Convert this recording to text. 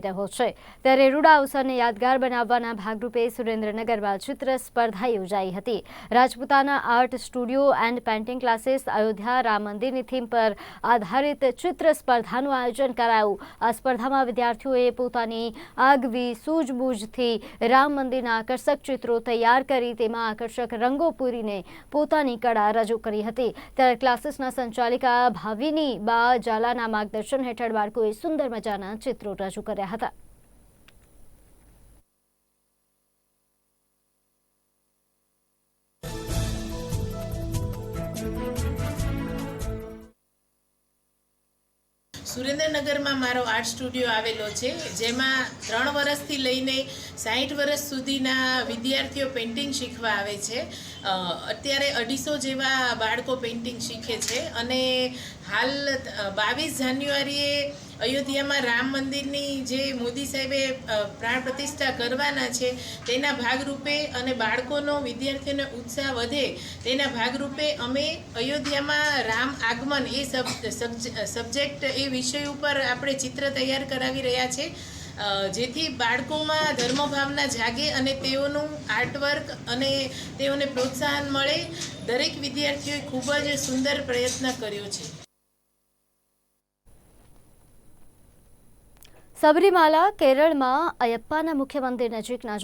રહ્યો છે. ત્યારે રૂડા અવસરને યાદગાર બનાવવાના ભાગરૂપે સુરેન્દ્રનગરમાં ચિત્ર સ્પર્ધા યોજાઈ હતી. Rajputana art studio and painting classes Ayodhya Ram મંદિરની થીમ પર આધારિત ચિત્ર સ્પર્ધાનું આયોજન કરાયું. આ સ્પર્ધામાં વિદ્યાર્થીઓએ પોતાની આગવી સૂઝબૂઝથી રામ મંદિરના આકર્ષક ચિત્રો તૈયાર કરી, તેમાં આકર્ષક રંગો પૂરીને પોતાની કળા રજૂ કરી હતી. ત્યારે ક્લાસીસના સંચાલિકા ભાવિની બા ઝાલાના માર્ગદર્શન હેઠળ બાળકોએ સુંદર મજાના ચિત્રો રજૂ કર્યા. હતા સુરેન્દ્રનગરમાં મારો આર્ટ સ્ટુડિયો આવેલો છે, જેમાં ત્રણ વર્ષથી લઈને સાહીઠ વર્ષ સુધીના વિદ્યાર્થીઓ પેઇન્ટિંગ શીખવા આવે છે. અત્યારે અઢીસો જેવા બાળકો પેઇન્ટિંગ શીખે છે અને હાલ બાવીસ જાન્યુઆરીએ અયોધ્યામાં રામ મંદિરની જે મોદી સાહેબે પ્રાણ પ્રતિષ્ઠા કરવાના છે, તેના ભાગરૂપે અને બાળકોનો, વિદ્યાર્થીઓનો ઉત્સાહ વધે, તેના ભાગરૂપે અમે અયોધ્યામાં રામ આગમન એ સબ સબ્જેક્ટ એ વિષય ઉપર આપણે ચિત્ર તૈયાર કરાવી રહ્યા છે. જેથી બાળકોમાં ધર્મભાવના જાગે અને તેઓનું આર્ટવર્ક અને તેઓને પ્રોત્સાહન મળે. દરેક વિદ્યાર્થીઓએ ખૂબ જ સુંદર પ્રયત્ન કર્યો છે. સબરીમાલા કેરળમાં અયપ્પાના મુખ્ય મંદિર નજીકના